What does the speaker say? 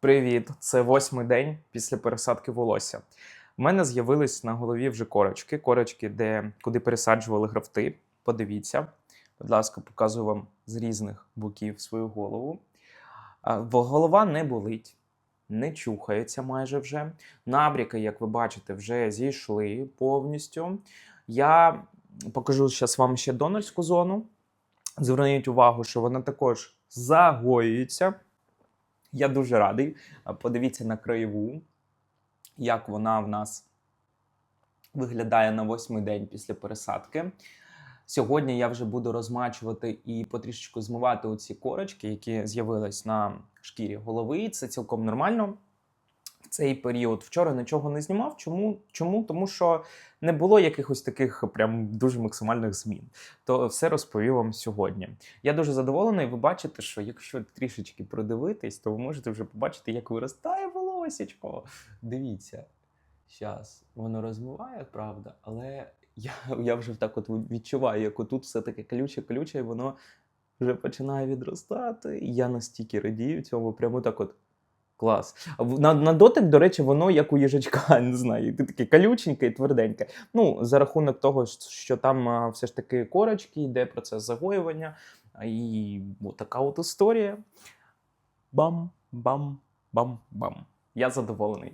Привіт! Це восьмий день після пересадки волосся. У мене з'явились на голові вже корочки. Корочки, де, куди пересаджували графти. Подивіться. Будь ласка, показую вам з різних боків свою голову. Голова не болить, не чухається майже вже. Набріки, як ви бачите, вже зійшли повністю. Я покажу зараз вам ще донорську зону. Зверніть увагу, що вона також загоюється. Я дуже радий. Подивіться на краєву, як вона в нас виглядає на восьмий день після пересадки. Сьогодні я вже буду розмачувати і потрішечку змивати оці корочки, які з'явились на шкірі голови. Це цілком нормально. Цей період вчора нічого не знімав. Чому? Чому? Тому що не було якихось таких прям дуже максимальних змін. То все розповім вам сьогодні. Я дуже задоволений. Ви бачите, що якщо трішечки придивитись, то ви можете вже побачити, як виростає волосечко. Дивіться, зараз воно розмиває, правда, але я, я вже так от відчуваю, як отут все таке колюче-колюче, і воно вже починає відростати. Я настільки радію цьому, прямо так от. Клас. На, на дотик, до речі, воно як у їжачка, не знаю, таке калюченьке і тверденьке. Ну, за рахунок того, що там а, все ж таки корочки, йде процес загоювання. І така от історія. Бам, бам, бам, бам. Я задоволений.